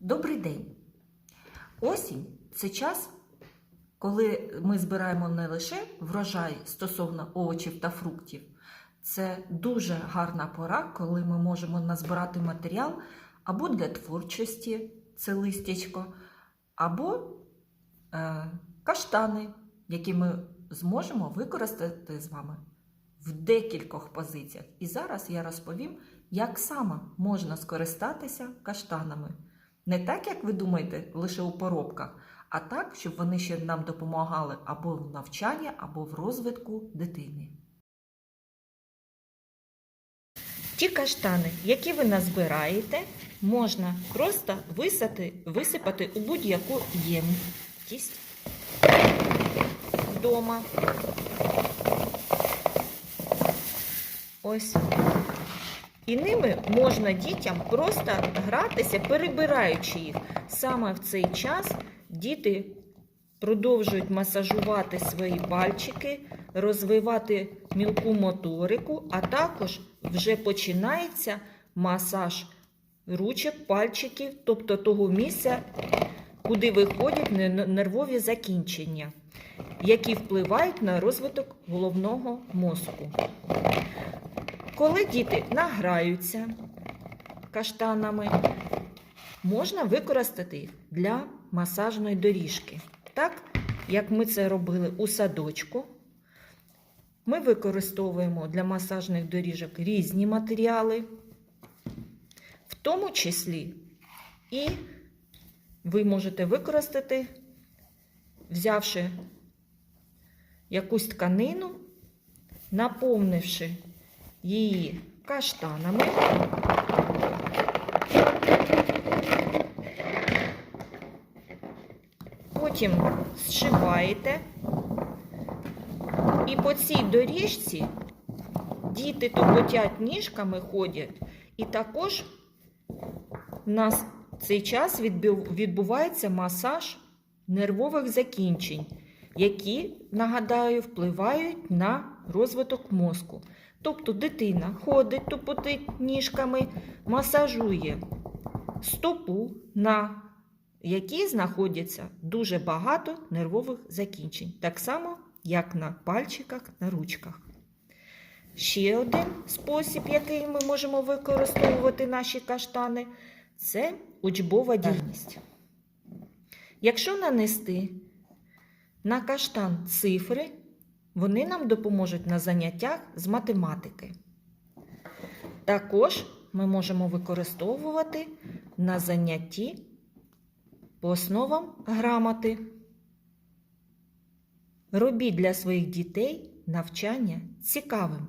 Добрий день! Осінь це час, коли ми збираємо не лише врожай стосовно овочів та фруктів. Це дуже гарна пора, коли ми можемо назбирати матеріал або для творчості, це листячко, або е, каштани, які ми зможемо використати з вами в декількох позиціях. І зараз я розповім, як саме можна скористатися каштанами. Не так, як ви думаєте, лише у поробках, а так, щоб вони ще нам допомагали або в навчанні, або в розвитку дитини. Ті каштани, які ви назбираєте, можна просто висати, висипати у будь-яку ємкість вдома. Ось. І ними можна дітям просто гратися, перебираючи їх. Саме в цей час діти продовжують масажувати свої пальчики, розвивати мілку моторику, а також вже починається масаж ручок, пальчиків, тобто того місця, куди виходять нервові закінчення, які впливають на розвиток головного мозку. Коли діти награються каштанами, можна використати їх для масажної доріжки. Так, як ми це робили у садочку, ми використовуємо для масажних доріжок різні матеріали, в тому числі і ви можете використати, взявши якусь тканину, наповнивши її каштанами. Потім зшиваєте. І по цій доріжці діти тупотять ніжками ходять, і також у цей час відбувається масаж нервових закінчень, які, нагадаю, впливають на розвиток мозку. Тобто дитина ходить, тупотить ніжками, масажує стопу, на якій знаходиться дуже багато нервових закінчень, так само, як на пальчиках, на ручках. Ще один спосіб, який ми можемо використовувати наші каштани, це учбова діяльність. Якщо нанести на каштан цифри, вони нам допоможуть на заняттях з математики. Також ми можемо використовувати на занятті по основам грамоти. Робіть для своїх дітей навчання цікавим.